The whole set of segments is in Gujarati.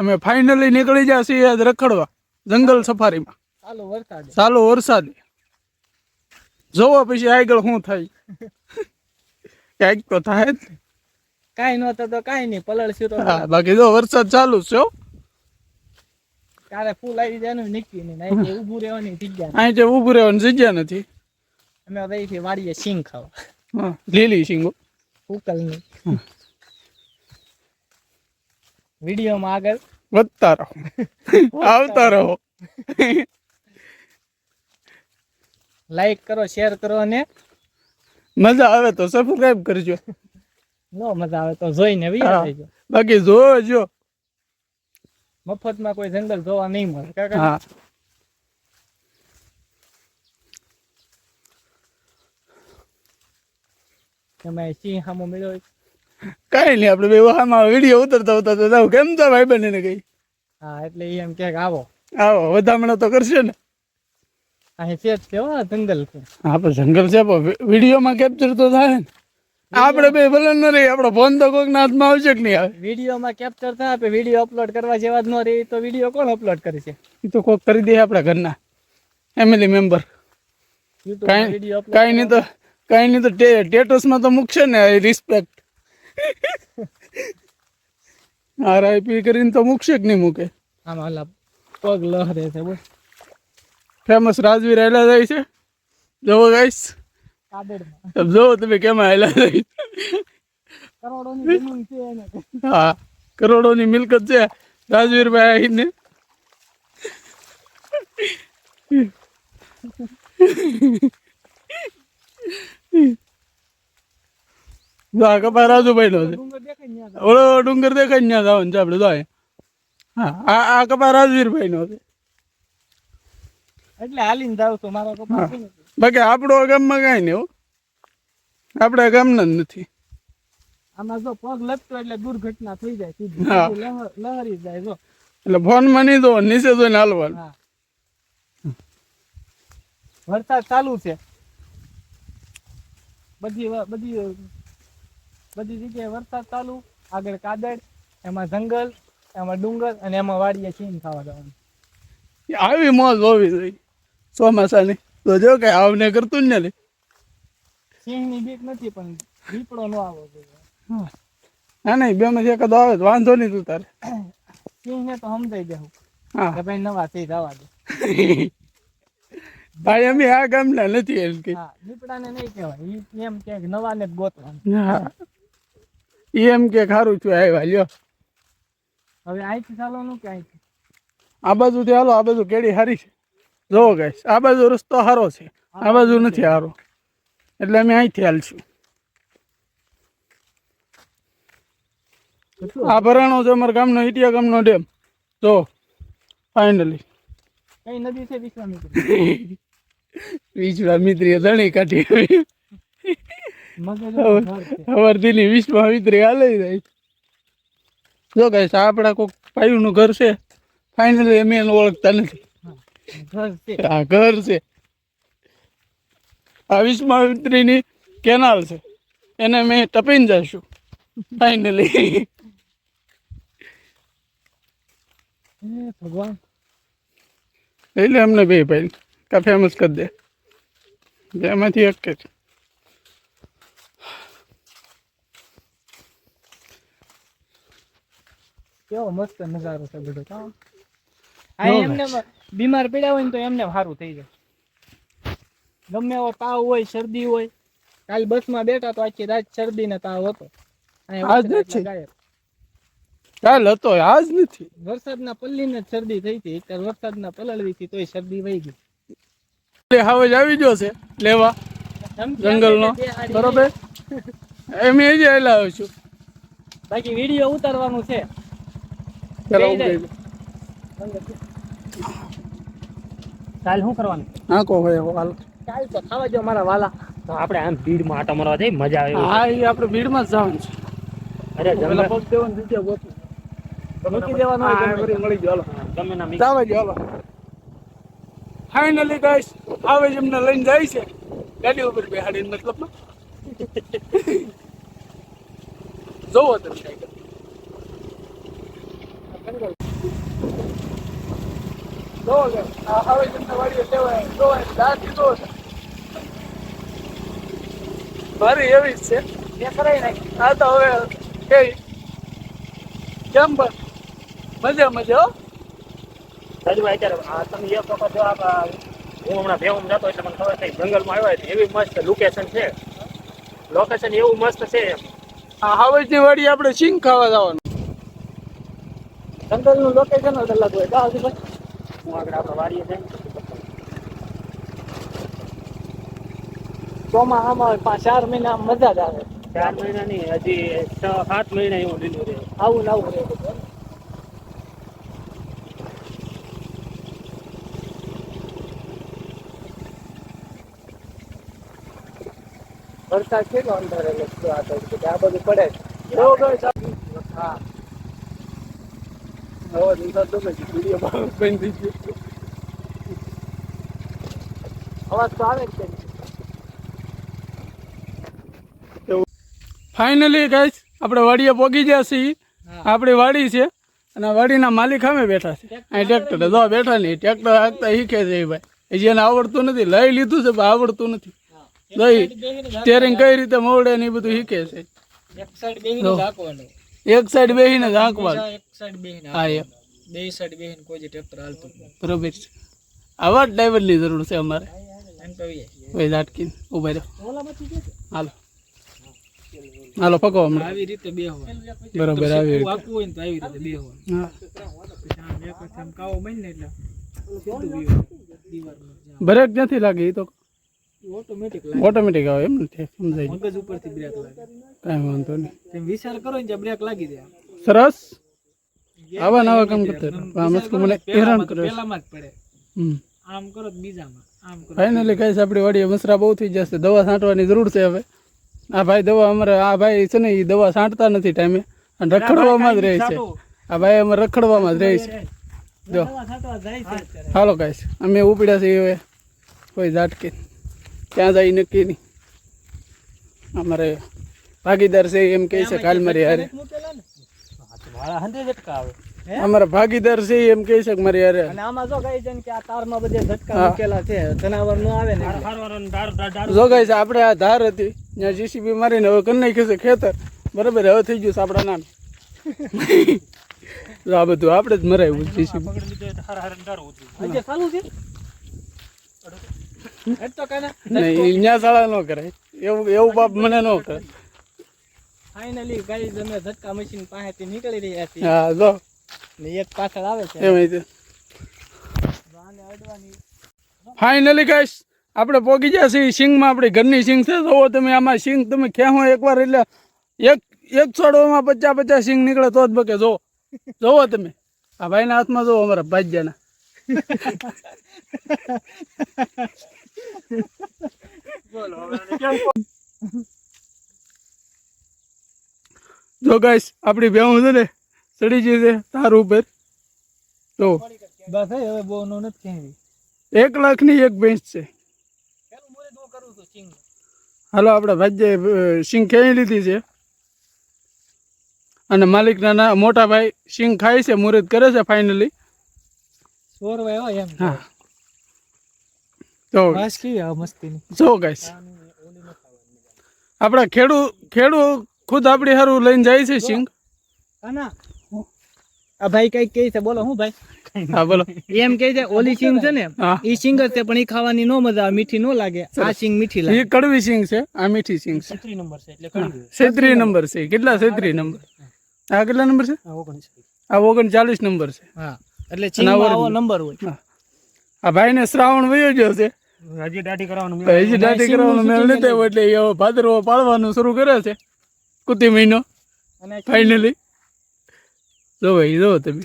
અમે ફાઇનલી નીકળી જ્યાં છીએ આજ રખડવા જંગલ સફારીમાં. ચાલો વરસાદ. ચાલો વરસાદ. જોવો પછી આગળ શું થાય. ક્યાંક તો થાય જ. ને. નતો તો કઈ નહીં પલળશું તો બાકી જો વરસાદ ચાલુ છે. તારે ફૂલ આવી જાય ને નીકળી નહીં. નહીં ઊભું રહેવાની જગ્યા અહીં જે ઊભું રહેવાની જગ્યા નથી. અમે છીએ વાડીએ સિંગ ખાવા. લીલી સિંગો ઉકલ નહીં વિડીયોમાં આગળ. વધતા રહો. આવતા રહો. લાઈક કરો શેર કરો અને મજા આવે તો સબસ્ક્રાઇબ કરજો. નો મજા આવે તો જોઈને વિયા જાઓ. બાકી જોજો. મફતમાં કોઈ જંગલ જોવા નહીં મળે કાકા? તમે સિંહ સામો મળ્યો હોય. કઈ નહીં આપણે બે આમાં વીડિયો ઉતરતા ઉતરતા જાવ કેમ તો ભાઈ બનીને કઈ? હા એટલે એમ કે આવો. આવો વધામણા તો કરશે ને. અહીં છે હો જંગલ છે. હા પણ જંગલ છે પણ વિડીયોમાં કેપ્ચર તો થાય ને. આપણે બે ભલે ન રહી આપણો ફોન તો કોઈકના હાથમાં આવશે કે નહીં આવે? વિડીયોમાં કેપ્ચર થાય આપણે વીડિયો અપલોડ કરવા જેવા જ ન રહી તો વીડિયો કોણ અપલોડ કરે છે? એ તો કોક કરી દે આપણા ઘરના. ફેમિલી મેમ્બર કાંઈ નહીં તો કાંઈ નહીં તો ટેટસમાં તો મૂકશે ને રિસ્પેક્ટ આરઆઈપી કરીને તો મૂકશે કે નહીં મૂકે? આમાં ઓલા પગ લહરે છે બોલ. ફેમસ રાજવીર આયલા જાય છે. જોવો ગાઈસ કાદડમાં જોવો તમે કેમ આયલા જાય કરોડોની જમીન છે એને. હા કરોડોની મિલકત છે રાજવીરભાઈ આવીને જો રાજુભાઈ નો છે. ડુંગર દેખાય ઓલો ડુંગર દેખાય ને ત્યાં જવાનું છે આપણે જો હા આ આ કપા રાજવીરભાઈ નો છે. એટલે હાલીને જાવ તો મારા કપા બાકી આપણો ગામમાં કાંઈ નહીં હો. આપણા ગામના જ નથી. આમાં જો પગ લપતો એટલે દુર્ઘટના થઈ જાય સીધી. લહરી જાય જો. એટલે ફોનમાં નહીં જોવાનું નીચે જોઈને હાલવાનું. વરસાદ ચાલુ છે. બધી બધી બધી જગ્યાએ વરસાદ ચાલુ આગળ કાદળ એમાં જંગલ એમાં ડુંગર અને એમાં વાડીએ છીન ખાવા જવાનું. આવી મોજ હોવી જોઈએ ચોમાસાની. તો જો કે આવને કરતું જ ને સિંહની બીક નથી પણ દીપડો નો આવો જોઈએ. ના નહીં બે માંથી એકાદો આવે વાંધો નહીં તું તારે. સિંહને તો સમજાઈ દેવું હા. કે ભાઈ નવા સિંહ જવા દે. ભાઈ અમે આ ગામના નથી એમ કે. દીપડાને નહીં કહેવાય. એમ કે નવાને જ ગોતવાનું. હા. એમ કે ખારું છું આવ્યા લ્યો. હવે અહીંથી ચાલવાનું કે અહીંથી આ બાજુથી હાલો આ બાજુ કેડી હારી છે. જોવો ગાઈશ આ બાજુ રસ્તો સારો છે. આ બાજુ નથી સારો એટલે અમે અહીંથી હાલશું. આ ભરાણો છે અમારા ગામનો ઇટિયા ગામનો ડેમ. જો ફાઇનલી. કઈ નદી છે વિશ્વામિત્રી? વિશ્વામિત્રી ધણી કાઢી અવરદીની વિશ્વા મિત્રી હાલે જાય. જો ગાઈસ આપણા કોઈક ભાઈનું ઘર છે. ફાઇનલી અમે એને ઓળખતા નથી. ઘર છે. આ ઘર છે. આ વિશ્વામિત્રીની કેનાલ છે. એને મેં ટપીને જશું ફાઇનલી ભગવાન. એટલે અમને બે ભાઈ. કા ફેમસ કરી દે. બેમાંથી એક કે છે કેવો મસ્ત નજારો છે બધો? આ એમને બીમાર પડ્યા હોય ને તો એમને સારું થઈ જાય. ગમે એવો તાવ હોય શરદી હોય કાલ બસમાં બેઠા તો આખી રાત શરદી ને તાવ હતો. અહીંયા આજ નથી. ગાયબ. હતો આજ નથી? વરસાદના પલ્લી ને શરદી થઈ હતી. ત્યારે વરસાદના પલળવી હતી તોય શરદી વહી ગઈ. હવે જ આવી ગયો છે લેવા. જંગલનો. બરોબર? એમ એ જ આવ્યો છું બાકી વીડિયો ઉતારવાનું છે. ચાલો કાલ શું કરવાનું? હા કહો ભાઈ હવે કાલ તો ખાવા જો મારા વાલા. તો આપણે આમ ભીડમાં આટા મારવા જઈ મજા આવે. હા એ આપણે ભીડમાં જ જવાનું છે. અરે જંગલ પગ દેવાની જગ્યા ગોતવી. મૂકી દેવાનું હોય હા, ગમે ફરી મળી ગયો હાલો. ના મિક્સ જો હાલો. ફાઇનલી ગાઈસ આવે જ એમને લઈને જાય છે. ગાડી ઉપર બેહાડીને મતલબ જોવો તમે સાયકલ ત્યાં. જો કે આ હવે તમને વાડીએ લેવાય જોવાય દાંતી જો છે મારી એવી જ છે. આ તો હવે કે કેમ બસ મજા મજા હો. રાજુભાઈ અત્યારે આ તમે એક વખત જો આ હું હમણાં ભેગું જતો એટલે મને ખબર થઈ જંગલમાં આવ્યા છે એવી મસ્ત લોકેશન છે. લોકેશન એવું મસ્ત છે આ હાવજની વાડી આપણે સિંગ ખાવા જવાનું. જંગલનું લોકેશન જ અલગ હોય. જાઓ ભાઈ હું આગળ આપણે વાડીએ જઈને ચોમાસામાં પાંચ ચાર મહિના મજા જ આવે. ચાર મહિનાની હજી છ સાત મહિના એવું લીધું રહે આવું ને આવું રહે વરસાદ કેટલો શું આ બધું પડે હા હવે નિશાળ તો કઈ વીડિયો બંધ થઈ ગયો અવાજ તો આવે જ છે ફાઇનલી ગાઈસ આપણે વાડીએ પોગી ગયા છીએ. આપણી વાડી છે અને વાડીના માલિક અમે બેઠા છે. અહીં ટ્રેક્ટર જો બેઠા નહીં. ટ્રેક્ટર હાંકતા શીખે છે ભાઈ. જેને આવડતું નથી લઈ લીધું છે પણ આવડતું નથી. સ્ટેરિંગ કઈ રીતે મોવડે ને એ બધું શીખે છે. એક સાઈડ બેહીને જો. ઝાંકવાનું એક સાઈડ બેહીને હા એ. બે સાઈડ બેહીને કોઈ જે ટ્રેક્ટર હાલતું બરોબર છે. આવા જ ડ્રાઈવરની જરૂર છે અમારે. ભાઈ ઝાટકીને ઊભા રહ્યો? હાલો. હાલો પકો હમણાં. આવી રીતે બેહવાનું. બરોબર આવી રીતે. વાકવું હોય તો આવી રીતે બેહવાનું. હા. એક કાવો બને ને એટલે બ્રેક નથી લાગે એ તો. ઓટોમેટિક લાગે. ઓટોમેટિક આવે એમ નથી સમજાય. મગજ ઉપરથી બ્રેક લાગે. કાંઈ વાંધો નહીં. તેમ વિચાર કરો ને બ્રેક લાગી જાય. સરસ. આવા નવા કામ કરતા મસ્ત મને હેરાન કરે પહેલામાં જ પડે. હમ. આમ કરો બીજામાં. આમ કરો. ફાઇનલી કહીશ આપણી વાડીએ મસરા બહુ થઈ જશે. દવા છાંટવાની જરૂર છે હવે. આ ભાઈ દવા અમારે આ ભાઈ છે ને એ દવા છાંટતા નથી ટાઈમે. અને રખડવામાં જ રહે છે. આ ભાઈ અમારે રખડવામાં જ રહે છે. જો. હાલો કહીશ અમે ઉપડ્યા છીએ હવે. કોઈ ઝાટકે. ક્યાં જઈ નક્કી નહીં. અમારે ભાગીદાર છે એમ કહે છે કાલ મારી હારે. મૂકેલા ને મારા હંધે ઝટકા આવે. હે? અમારા ભાગીદાર છે એમ કહે છે મારી હારે. અને આમાં જો છે કે આ તારમાં બધે ઝટકા મૂકેલા છે જનાવર નો આવે ને ગાઈસ આપણે આ ધાર હતી. ત્યાં જીસીબી મારીને હવે કરી નાખ્યું છે ખેતર. બરાબર હવે થઈ ગયું છે આપણા નામ. જો આ બધું આપણે જ મરાયું જીસીબી ચાલુ છે? તો ત્યાં શાળા ન કરાય એવું એવું બાપ મને ન કરે. ફાઇનલી ગાઈ અમે ધક્કા મશીન પાસેથી નીકળી રહ્યા છીએ. હા જો. ને એક પાછળ આવે છે. એમ છે ફાઇનલી ગાઈસ આપણે પોગી ગયા છીએ. સિંગમાં આપણી ઘરની સિંગ છે. જોવો તમે આમાં સિંગ તમે ખેહો એકવાર એટલે એક એક છોડવામાં પચાસ પચાસ સિંગ નીકળે તો જ બકે. જો જોવો તમે. આ ભાઈના હાથમાં જોવો અમારા ભાજ્યાના જો ગાઈસ આપણી બેહું છે ને ચડી ગઈ છે તાર ઉપર. તો બસ હવે બહુ નો નથી એક લાખની એક ભેંસ છે. હાલો આપણે ભાજ્ય સિંગ ખેઈ લીધી છે? અને માલિકના ના મોટા ભાઈ સિંગ ખાય છે મુહૂર્ત કરે છે ફાઇનલી હોય એમ. હા. તો વાસ કેવી આ મસ્તીની. જો ગાઈસ આપણા ખેડૂ ખેડૂ ખુદ આપણી હારું લઈને જાય છે સિંગ આ ભાઈ કઈ કહે છે બોલો હું ભાઈ? હા બોલો. એમ કહે છે ઓલી સિંગ છે ને ઈ સિંગ જ છે પણ ઈ ખાવાની નો મજા આવે મીઠી નો લાગે. આ સિંગ મીઠી લાગે. ઈ કડવી સિંગ છે આ મીઠી સિંગ છે. છત્રી નંબર છે એટલે કડવી દો નંબર છે કેટલા છેત્રી નંબર? આ કેટલા નંબર છે? આ ઓગણીસ આ ઓગણચાલીસ નંબર છે. હા એટલે આવો નંબર હોય. હા. આ ભાઈને શ્રાવણ વયો ગયો છે. હજી દાઢી કરવાનું હજી દાઢી કરવાનું મેળ નથી આવ્યો એટલે એ ભાદરવો પાડવાનું શરૂ કરે છે કુતી મહિનો ફાઇનલી જો ભાઈ જો તમે.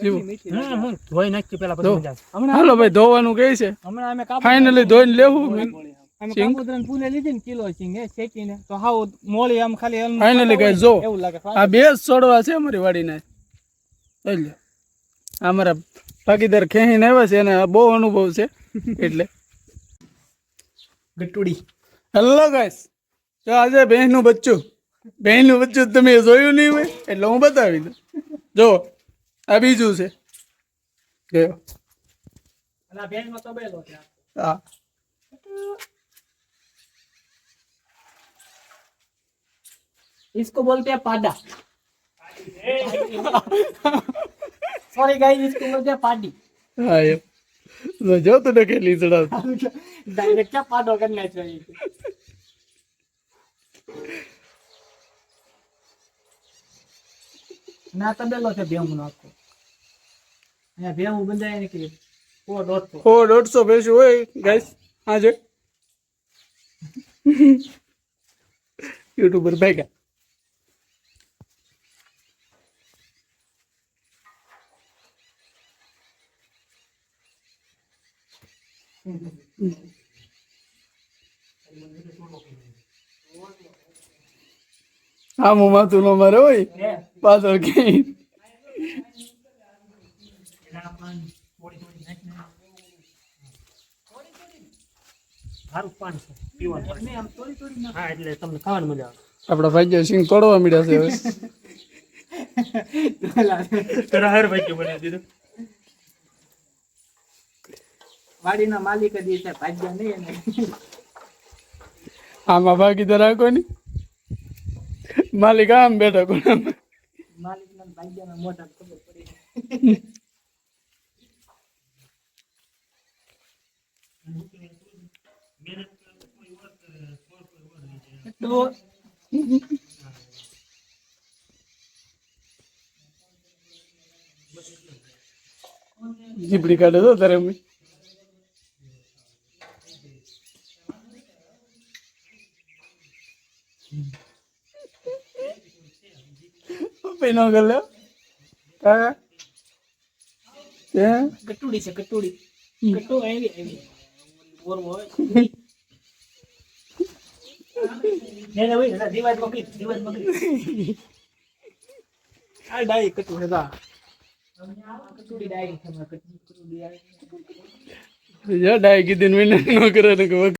કેટલી મીઠી લાગે. હમ હમ ધોઈ નાખી પેલા પછી મજા આવે. હમણાં હાલો ભાઈ ધોવાનું કહે છે. હમણાં અમે કાપુ ફાઇનલી ધોઈને લેવું અમે સિંગ? કાપુદ્રાને ફૂલે લીધી ને કિલો સિંગ હે શેકીને. તો હાવ મોળી આમ ખાલી એમ Finally ખાતા guys, હોય જો. એવું લાગે આ બે જ છે અમારી ભાગીદાર ખેહીને આવ્યા છે અને આ બહુ અનુભવ છે. એટલે ગટુડી હેલો ગાઈસ તો આજે બહેનનું બચ્ચું બહેનનું બચ્ચું તમે જોયું નહીં હોય એટલે હું બતાવી દઉં જો આ બીજું છે ગયો અને આ ભેંસનો તબેલો છે આ. હા इसको बोलते हैं पाडा सॉरी गाइस इसको बोलते हैं पाडी હા એમ તો જો તને કેટલી ચડાવ. ડાયરેક્ટ ચા પાડો કરી નાખ્યો ના તબેલો છે ભેમું નાખો. અહીંયા ભેમું બંધાય નીકળી ઓ દોઢસો. ઓ દોઢસો ભેંસું હોય ગાઈસ હા જો યુટ્યુબર ભેગા થોડી નાખ. હા એટલે તમને ખાવાની મજા આવે આપડા ભાગ્ય સિંહ તોડવા મળ્યા છે હવે તારા હાર ભાઈ બનાવી દીધું વાડીના માલિક જ છે ભાગ્ય નહીં એને. આમાં ભાગીદાર રાખો ને માલિક આમ બેઠા કોણ? માલિકના ભાગ્યના મોટા ખબર પડી તો જીપડી કાઢે તો તારે અમે. પૈનો કાકા કે? કટુડી છે કટુડી. કટુ આવી આવી. ઓરવો હોય. ને ને ભાઈ એના દિવાજ પકડી દિવાજ પકડી. આ ડાઈ કટુ દા કટુડી ડાઈ કીધી ન કરે ને કે